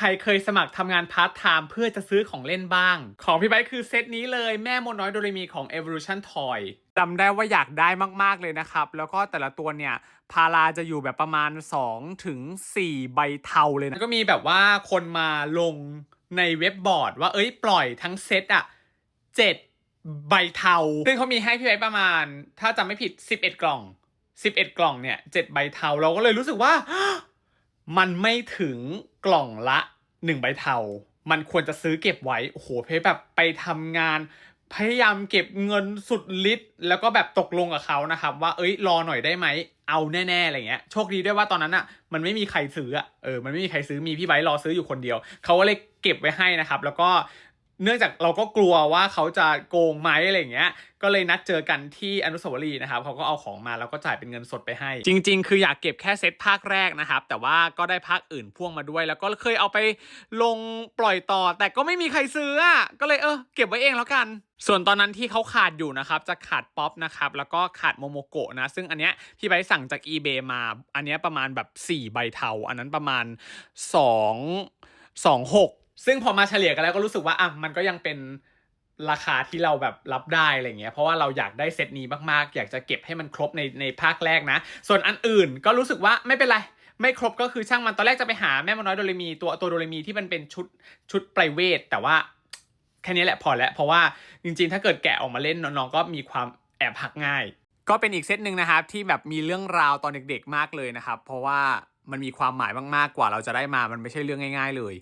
ครเคยสมัครทำงานพาร์ทไทม์เพื่อจะซื้อของเล่นบ้าง ของพี่ไบค์คือเซตนี้เลยแม่มดน้อยโดเรมีของ Evolution Toy จำได้ว่าอยากได้มากๆเลยนะครับ แล้วก็แต่ละตัวเนี่ยพาราจะอยู่แบบประมาณ 2 ถึง 4 ใบเทาเลยนะ ก็มีแบบว่าคนมาลงในเว็บบอร์ดว่าเอ้ยปล่อยทั้งเซตอะ7ใบเทา ซึ่งเขามีให้พี่ไบค์ประมาณ ถ้าจำไม่ผิด 11 กล่อง 11 กล่องเนี่ย7ใบเทา เราก็เลยรู้สึกว่า มันไม่ถึงกล่องละหนึ่งใบเทา มันควรจะซื้อเก็บไว้ โอ้โห เพแบบไปทำงาน พยายามเก็บเงินสุดฤทธิ์แล้วก็แบบตกลงกับเขานะครับ ว่า เอ้ย รอหน่อยได้ไหม เอาแน่ๆ อะไรเงี้ย โชคดีด้วยว่าตอนนั้นอะ มันไม่มีใครซื้ออะเออ มันไม่มีใครซื้อ มีพี่ไบร์รอซื้ออยู่คนเดียว เขาก็เลยเก็บไว้ให้นะครับ แล้วก็ เนื่องจากเราก็กลัวว่าเขาจะโกงไหมอะไรเงี้ย ก็เลยนัดเจอกันที่อนุสาวรีย์นะครับเขาก็เอาของมาแล้วก็จ่ายเป็นเงินสดไปให้ จริง ๆ คืออยากเก็บแค่เซตภาคแรกนะครับ แต่ว่าก็ได้ภาคอื่นพ่วงมาด้วย แล้วก็เคยเอาไปลงปล่อยต่อ แต่ก็ไม่มีใครซื้ออะก็เลยเออเก็บไว้เองแล้วกันส่วนตอนนั้นที่เขาขาดอยู่นะครับจะขาดป๊อปนะครับแล้วก็ขาดโมโมโกะนะซึ่งอันเนี้ยพี่ไบร์ทสั่งจาก eBay มา อันเนี้ยประมาณแบบ 4 ใบเทา อันนั้นประมาณ 2 2 6 ซึ่งพอมาเฉลี่ยกันแล้วก็รู้สึกว่าอะมันก็ยังเป็นราคาที่เราแบบรับได้อะไรเงี้ยเพราะว่าเราอยากได้เซตนี้มากๆ อยากจะเก็บให้มันครบในในภาคแรกนะ ส่วนอันอื่นก็รู้สึกว่าไม่เป็นไรไม่ครบก็คือช่างมันตอนแรกจะไปหาแม่มน้อยโดเรมีตัวตัวโดเรมีที่มันเป็นชุดชุดไพรเวทแต่ว่าแค่นี้แหละพอแล้วเพราะว่าจริงๆ ถ้าเกิดแกะออกมาเล่นน้องๆก็มีความแอบหักง่าย ก็เป็นอีกเซตหนึ่งนะครับที่แบบมีเรื่องราวตอนเด็กๆมากเลยนะครับ เพราะว่ามันมีความหมายมากๆกว่าเราจะได้มามันไม่ใช่เรื่องง่าย ๆ เลย